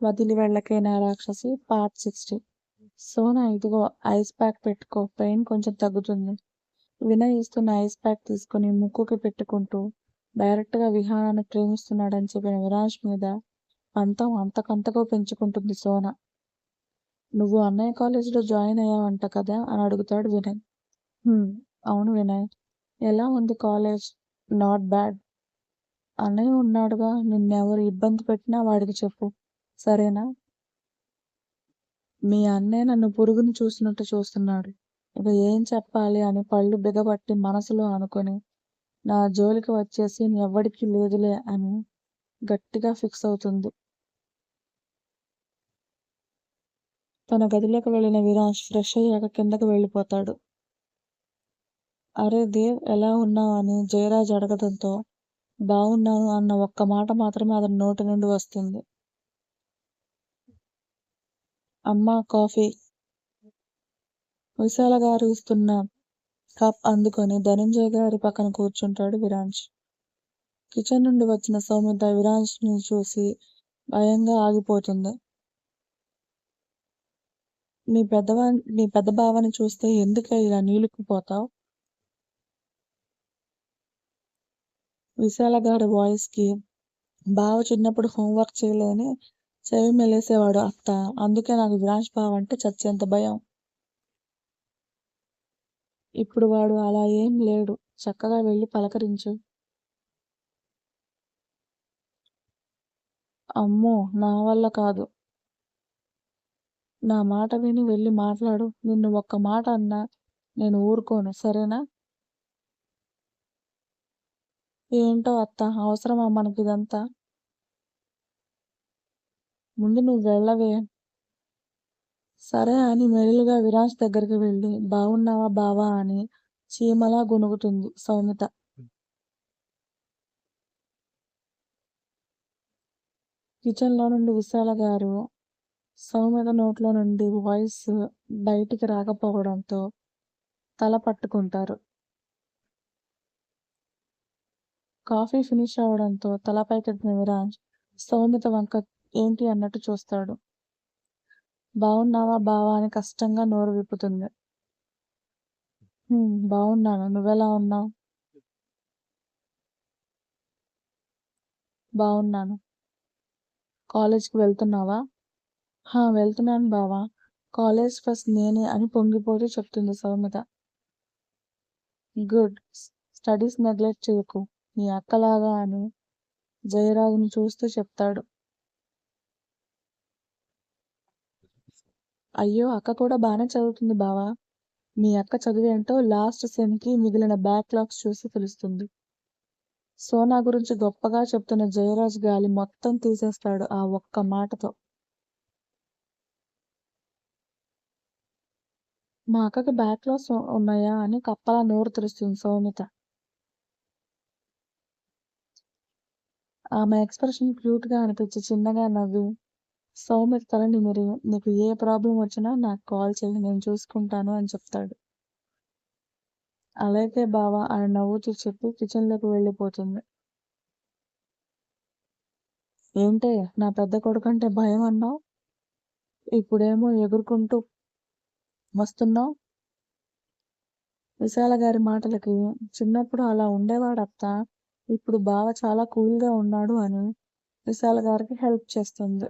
వదిలి వెళ్ళకైనా రాక్షసి part sixty. Sona ఇదిగో ఐస్ ప్యాక్ పెట్టుకో. పెయిన్ కొంచెం తగ్గుతుంది. వినయ్ ఇస్తున్న ఐస్ ప్యాక్ తీసుకుని ముక్కుకి పెట్టుకుంటూ డైరెక్ట్గా విహానాన్ని ప్రేమిస్తున్నాడని చెప్పిన విరాజ్ మీద పంతం అంతకంతకు పెంచుకుంటుంది సోనా. నువ్వు అన్నయ్య కాలేజీలో జాయిన్ అయ్యావంట కదా అని అడుగుతాడు వినయ్. అవును వినయ్. ఎలా ఉంది కాలేజ్? Not bad. అన్నయ్య ఉన్నాడుగా. నిన్నెవరు ఇబ్బంది పెట్టినా వాడికి చెప్పు. సరేనా? మీ అన్నయ్య నన్ను పురుగుని చూసినట్టు చూస్తున్నాడు. ఇక ఏం చెప్పాలి అని పళ్ళు బిగబట్టి మనసులో అనుకొని నా జోలికి వచ్చేసి ఎవ్వడికి లేదులే అని గట్టిగా ఫిక్స్ అవుతుంది. తన గదిలోకి వెళ్ళిన విరాజ్ ఫ్రెష్ అయ్యాక కిందకి వెళ్ళిపోతాడు. అరే దేవ్ ఎలా ఉన్నావు అని జయరాజ్ అడగడంతో బాగున్నాను అన్న ఒక్క మాట మాత్రమే అతని నోటి నుండి వస్తుంది. అమ్మా కాఫీ. విశాల గారు ఇస్తున్న కప్ అందుకొని ధనంజయ్ గారి పక్కన కూర్చుంటాడు విరాంజ్. కిచెన్ నుండి వచ్చిన సౌమిత విరాజ్ని చూసి భయంగా ఆగిపోతుంది. నీ పెద్దవా నీ పెద్ద బావని చూస్తే ఎందుకు ఇలా నీలుకుపోతావు విశాల గారి వాయిస్కి బావ చిన్నప్పుడు హోంవర్క్ చేయలేని చెవి మెలేసేవాడు అత్త. అందుకే నాకు విరాజ్ బావ అంటే చచ్చేంత భయం. ఇప్పుడు వాడు అలా ఏం లేడు. చక్కగా వెళ్ళి పలకరించు. అమ్మో నా వల్ల కాదు. నా మాట విని వెళ్ళి మాట్లాడు. నిన్ను ఒక్క మాట అన్నా నేను ఊరుకోను. సరేనా? ఏంటో అత్త? అవసరమా మనకి ఇదంతా ముందు నువ్వు వెళ్ళవే. సరే అని మెల్లిగా విరాజ్ దగ్గరికి వెళ్ళి బాగున్నావా బావా అని చీమలా గొనుగుతుంది సౌమిత. కిచెన్లో నుండి విశాల గారు సౌమిత నోట్లో నుండి వాయిస్ బయటికి రాకపోవడంతో తల పట్టుకుంటారు. కాఫీ ఫినిష్ అవడంతో తలపై కట్టిన విరాజ్ సౌమిత వంక ఏంటి అన్నట్టు చూస్తాడు. బాగున్నావా బావా అని కష్టంగా నోరు విప్పుతుంది. బాగున్నాను నువ్వెలా ఉన్నావు? బాగున్నాను కాలేజ్కి వెళ్తున్నావా? హా వెళ్తున్నాను బావా. కాలేజ్ ఫస్ట్ నేనే అని పొంగిపోతూ చెప్తుంది సౌమిత. గుడ్. స్టడీస్ నెగ్లెక్ట్ చేయకు. నీ అక్కలాగా అని జయరాజుని చూస్తూ చెప్తాడు. అయ్యో అక్క కూడా బాగానే చదువుతుంది బావా. మీ అక్క చదివేంటో లాస్ట్ సెమ్కి మిగిలిన బ్యాక్లాగ్స్ చూసి తెలుస్తుంది. సోనా గురించి గొప్పగా చెప్తున్న జయరాజ్ గాలి మొత్తం తీసేస్తాడు ఆ ఒక్క మాటతో. మా అక్కకి బ్యాక్లాగ్స్ ఉన్నాయా అని కప్పలా నోరు తెరుస్తుంది సౌమిత. ఆమె ఎక్స్ప్రెషన్ క్యూట్గా అనిపించి చిన్నగా నవ్వి సౌమ్యత తల మీరు నీకు ఏ ప్రాబ్లం వచ్చినా నాకు కాల్ చేయండి నేను చూసుకుంటాను అని చెప్తాడు. అలాగే బావా అని నవ్వుతూ చెప్పి కిచెన్లోకి వెళ్ళిపోతుంది. ఏంటే నా పెద్ద కొడుకంటే భయం అన్నావు? ఇప్పుడేమో ఎగురుకుంటూ వస్తున్నావు? విశాల గారి మాటలకి చిన్నప్పుడు అలా ఉండేవాడు అత్త ఇప్పుడు బావ చాలా కూల్గా ఉన్నాడు అని విశాల గారికి హెల్ప్ చేస్తుంది.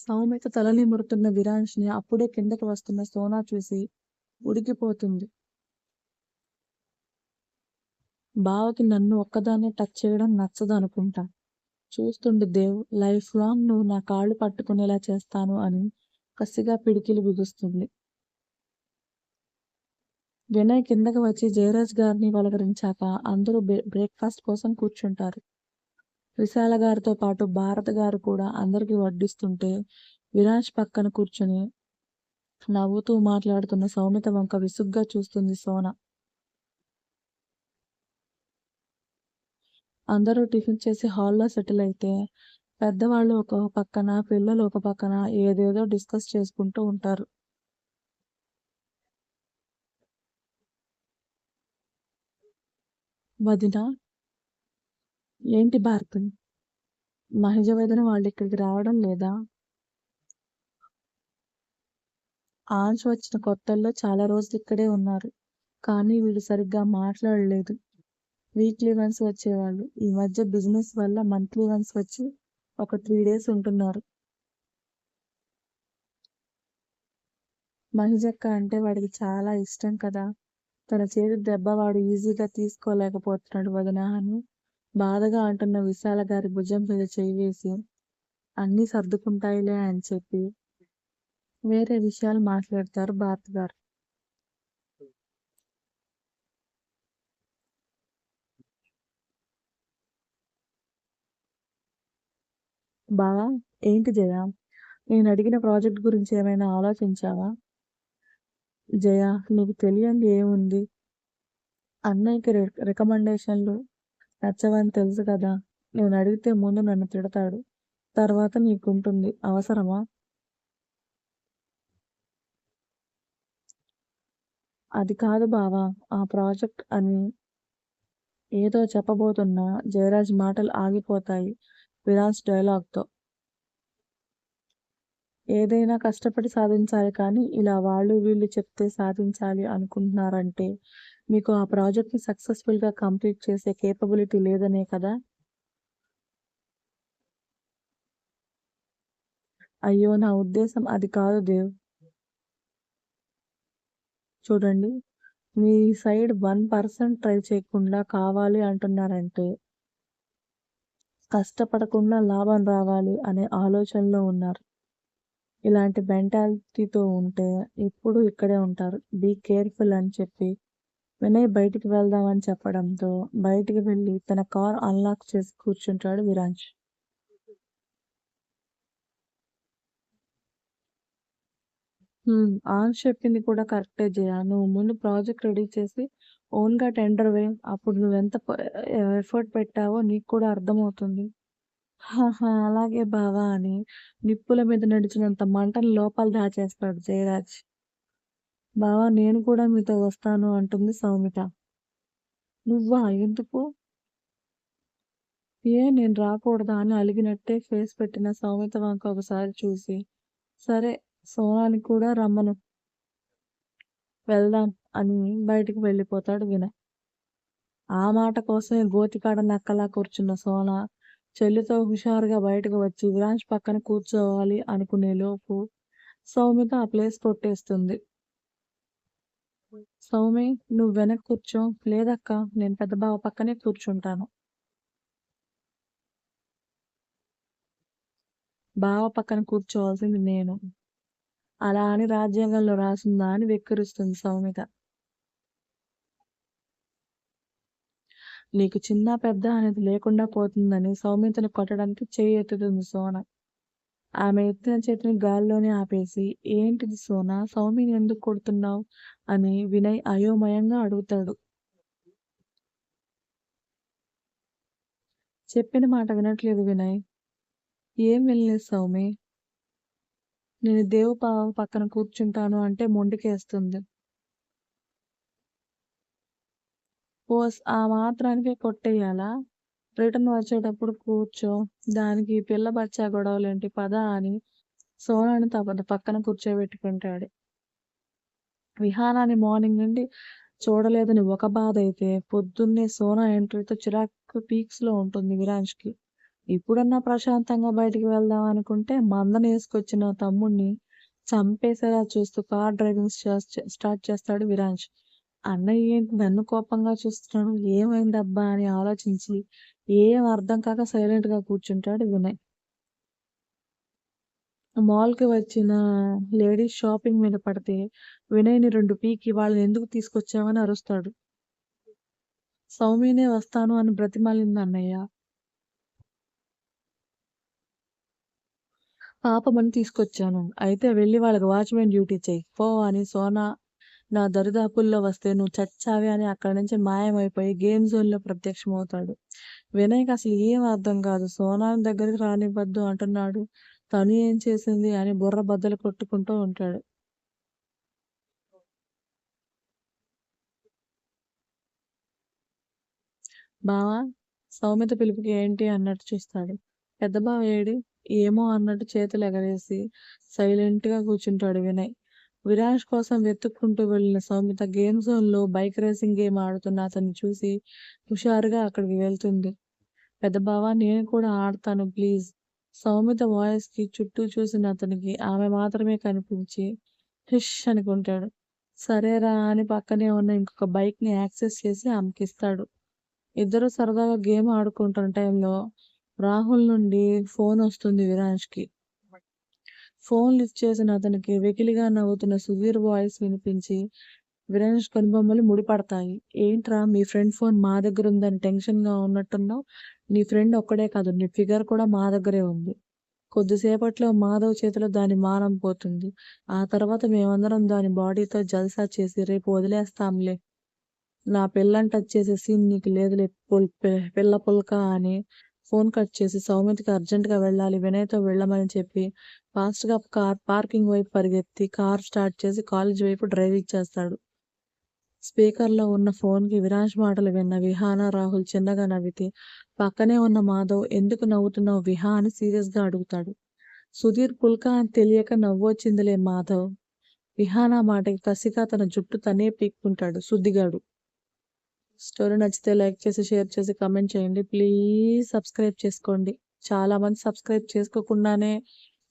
సౌమ్యత తల నిమురుతున్న విరాంష్ని అప్పుడే కిందకి వస్తున్న సోనా చూసి ఉడికిపోతుంది. బావకి నన్ను ఒక్కదాన్నే టచ్ చేయడం నచ్చదు అనుకుంటా చూస్తుండు దేవ్ లైఫ్ లాంగ్ నువ్వు నా కాళ్ళు పట్టుకునేలా చేస్తాను అని కసిగా పిడికిలు బిగుస్తుంది. వినయ్ కిందకి వచ్చి జయరాజ్ గారిని పలకరించాక అందరూ బ్రేక్ఫాస్ట్ కోసం కూర్చుంటారు. విశాల గారితో పాటు భారత గారు కూడా అందరికీ వడ్డిస్తుంటే విరాజ్ పక్కన కూర్చొని నవ్వుతూ మాట్లాడుతున్న సౌమిత వంక విసుగ్గా చూస్తుంది సోన. అందరూ టిఫిన్ చేసి హాల్లో సెటిల్ అయితే పెద్దవాళ్ళు ఒక పక్కన పిల్లలు ఒక పక్కన ఏదేదో డిస్కస్ చేసుకుంటూ ఉంటారు. వదినా ఏంటి భారతి? మహిజ వదిన వాళ్ళు ఇక్కడికి రావడం లేదా? ఆంశ వచ్చిన కొత్తల్లో చాలా రోజులు ఇక్కడే ఉన్నారు కానీ వీళ్ళు సరిగ్గా మాట్లాడలేదు. వీక్లీ వన్స్ వచ్చేవాళ్ళు. ఈ మధ్య బిజినెస్ వల్ల మంత్లీ వన్స్ వచ్చి ఒక త్రీ డేస్ ఉంటున్నారు. మహిజక్క అంటే వాడికి చాలా ఇష్టం కదా. తన చేతి దెబ్బ వాడు ఈజీగా తీసుకోలేకపోతున్నాడు వదిన అని. బాధగా అంటున్న విశాల గారి భుజం మీద చేయి వేసి అన్నీ సర్దుకుంటాయిలే అని చెప్పి వేరే విషయాలు మాట్లాడతారు భారత్ గారు. బావా ఏంటి జయ? నేను అడిగిన ప్రాజెక్ట్ గురించి ఏమైనా ఆలోచించావా? జయ నీకు తెలియంది ఏముంది? అన్నయ్యకి రికమెండేషన్లు నచ్చవని తెలుసు కదా. నేను అడిగితే ముందు నన్ను తిడతాడు. తర్వాత నీకుంటుంది. అవసరమా? అది కాదు బావా. ఆ ప్రాజెక్ట్ అని ఏదో చెప్పబోతున్నా జయరాజ్ మాటలు ఆగిపోతాయి. విరాజ్ డైలాగ్తో. ఏదైనా కష్టపడి సాధించాలి కానీ ఇలా వాళ్ళు వీళ్ళు చెప్తే సాధించాలి అనుకుంటున్నారంటే మీకు ఆ ప్రాజెక్ట్ని సక్సెస్ఫుల్గా కంప్లీట్ చేసే కేపబిలిటీ లేదనే కదా? అయ్యో నా ఉద్దేశం అది కాదు దేవ్. చూడండి మీ సైడ్ వన్ పర్సెంట్ ట్రై చేయకుండా కావాలి అంటున్నారంటే కష్టపడకుండా లాభం రావాలి అనే ఆలోచనలో ఉన్నారు. ఇలాంటి మెంటాలిటీతో ఉంటే ఎప్పుడు ఇక్కడే ఉంటారు. బీ కేర్ఫుల్ అని చెప్పి వినయ్ బయటికి వెళ్దామని చెప్పడంతో బయటికి వెళ్ళి తన కార్ అన్లాక్ చేసి కూర్చుంటాడు విరాజ్. ఆన్ చెప్పింది కూడా కరెక్టే జయ. నువ్వు ముందు ప్రాజెక్ట్ రెడీ చేసి ఓన్గా టెండర్ వే అప్పుడు నువ్వు ఎంత ఎఫర్ట్ పెట్టావో నీకు కూడా అర్థమవుతుంది. హాహా అలాగే బావా అని నిప్పుల మీద నడిచినంత మంటని లోపల దాచేస్తాడు జయరాజ్. బావా నేను కూడా మీతో వస్తాను అంటుంది సౌమిత. నువ్వా? ఎందుకు? ఏ నేను రాకూడదా అని అలిగినట్టే ఫేస్ పెట్టిన సౌమిత వంక ఒకసారి చూసి. సరే సోనాని కూడా రమ్మను. వెళ్దాం అని బయటికి వెళ్ళిపోతాడు వినయ్. ఆ మాట కోసమే గోతికాడ నక్కలా కూర్చున్న సోనా చెల్లితో హుషారుగా బయటకు వచ్చి బ్రాంచ్ పక్కన కూర్చోవాలి అనుకునే లోపు సౌమిత ఆ ప్లేస్ కొట్టేస్తుంది. సౌమి నువ్వు వెనక్కి కూర్చో. లేదక్క నేను పెద్ద బావ పక్కనే కూర్చుంటాను. బావ పక్కన కూర్చోవాల్సింది నేను. అలా అని రాజ్యాంగంలో రాసిందా అని వెక్కిరిస్తుంది సౌమిత నీకు చిన్న పెద్ద అనేది లేకుండా పోతుందని సౌమితను కొట్టడానికి చేయి ఎత్తుతుంది సోన. ఆమె ఎత్తిన చేతిని గాల్లోనే ఆపేసి ఏంటిది సోన? సౌమిని ఎందుకు కొడుతున్నావు? అని వినయ్ అయోమయంగా అడుగుతాడు. చెప్పిన మాట వినట్లేదు వినయ్. ఏం వినలేదు సౌమి నేను దేవు పక్కన కూర్చుంటాను అంటే మొండికేస్తుంది. పోస్ ఆ మాత్రానికే కొట్టేయాలా? రిటర్న్ వచ్చేటప్పుడు కూర్చో. దానికి పిల్ల బచ్చా గొడవలేంటి పద అని సోనాని తప్ప పక్కన కూర్చోబెట్టుకుంటాడు. విహానాన్ని మార్నింగ్ నుండి చూడలేదని ఒక బాధ అయితే పొద్దున్నే సోనా ఎంట్రీతో చిరాకు పీక్స్లో ఉంటుంది విరాజ్కి. ఇప్పుడన్నా ప్రశాంతంగా బయటికి వెళ్దాం అనుకుంటే మందనేసుకొచ్చిన తమ్ముడిని చంపేసేలా చూస్తూ కార్ డ్రైవింగ్ స్టార్ట్ చేస్తాడు విరాంజ్. అన్నయ్య ఏంటి నన్ను కోపంగా చూస్తున్నాడు? ఏమైందబ్బా అని ఆలోచించి ఏం అర్థం కాక సైలెంట్గా కూర్చుంటాడు వినయ్. మాల్కి వచ్చిన లేడీస్ షాపింగ్ మీద పడితే వినయ్ని రెండు పీకి వాళ్ళని ఎందుకు తీసుకొచ్చావని అరుస్తాడు. సౌమ్యనే వస్తాను అని బ్రతిమాలింది అన్నయ్య. పాపమని తీసుకొచ్చాను. అయితే వెళ్ళి వాళ్ళకి వాచ్మెన్ డ్యూటీ చేయి పో అని సోనా నా దరిదాపుల్లో వస్తే నువ్వు చచ్చావే అని అక్కడి నుంచి మాయమైపోయి గేమ్ జోన్లో ప్రత్యక్షమవుతాడు. వినయ్కి అసలు ఏం అర్థం కాదు. సోనాని దగ్గరికి రానివ్వద్దు అంటున్నాడు. తను ఏం చేసింది అని బుర్ర బద్దలు కొట్టుకుంటూ ఉంటాడు. బావా సౌమిత పిలుపుకి ఏంటి అన్నట్టు చూస్తాడు. పెద్ద బావ ఏడి? ఏమో అన్నట్టు చేతులు ఎగరేసి సైలెంట్గా కూర్చుంటాడు వినయ్. విరాజ్ కోసం వెతుక్కుంటూ వెళ్ళిన సౌమిత గేమ్ జోన్లో బైక్ రేసింగ్ గేమ్ ఆడుతున్న అతన్ని చూసి హుషారుగా అక్కడికి వెళ్తుంది. పెద్ద బావ నేను కూడా ఆడతాను ప్లీజ్. సౌమిత వాయిస్కి చుట్టూ చూసిన అతనికి ఆమె మాత్రమే కనిపించి హిష్ అనుకుంటాడు. సరేరా అని పక్కనే ఉన్న ఇంకొక బైక్ని యాక్సెస్ చేసి ఆమెకిస్తాడు ఇద్దరు సరదాగా గేమ్ ఆడుకుంటున్న టైంలో రాహుల్ నుండి ఫోన్ వస్తుంది విరాజ్కి. ఫోన్ లిఫ్ట్ చేసిన అతనికి వెకిలిగా నవ్వుతున్న సుధీర్ వాయిస్ వినిపించి విరాజ్ కనుబొమ్మలు ముడిపడతాయి. ఏంట్రా మీ ఫ్రెండ్ ఫోన్ మా దగ్గర ఉందని టెన్షన్గా ఉన్నట్టున్నావు? నీ ఫ్రెండ్ ఒక్కడే కాదు నీ ఫిగర్ కూడా మా దగ్గరే ఉంది. కొద్దిసేపట్లో మాధవ్ చేతిలో దాని మానం పోతుంది. ఆ తర్వాత మేమందరం దాని బాడీతో జల్సా చేసి రేపు వదిలేస్తాంలే. నా పిల్లని టచ్ చేసే సీన్ నీకు లేదులే పుల్- పిల్ల పుల్క అని ఫోన్ కట్ చేసి సౌమితికి అర్జెంటుగా వెళ్ళాలి వినయ్తో వెళ్ళమని చెప్పి ఫాస్ట్గా కార్ పార్కింగ్ వైపు పరిగెత్తి కార్ స్టార్ట్ చేసి కాలేజ్ వైపు డ్రైవింగ్ చేస్తాడు. స్పీకర్లో ఉన్న ఫోన్కి విరాజ్ మాటలు విన్న విహాన రాహుల్ చిన్నగా నవ్వితే పక్కనే ఉన్న మాధవ్ ఎందుకు నవ్వుతున్నావు విహా? అని సీరియస్గా అడుగుతాడు. సుధీర్ పుల్కా అని తెలియక నవ్వొచ్చిందిలే మాధవ్. విహానా మాటకి కసిగా తన జుట్టు తనే పీక్కుంటాడు సుద్దిగాడు. స్టోరీ నచ్చితే లైక్ చేసి షేర్ చేసి కామెంట్ చేయండి. ప్లీజ్ సబ్స్క్రైబ్ చేసుకోండి. చాలా మంది సబ్స్క్రైబ్ చేసుకోకుండానే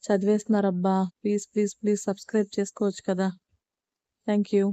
చదివేస్తున్నారబ్బా. ప్లీజ్ ప్లీజ్ ప్లీజ్ సబ్స్క్రైబ్ చేసుకోవచ్చు కదా. Thank you.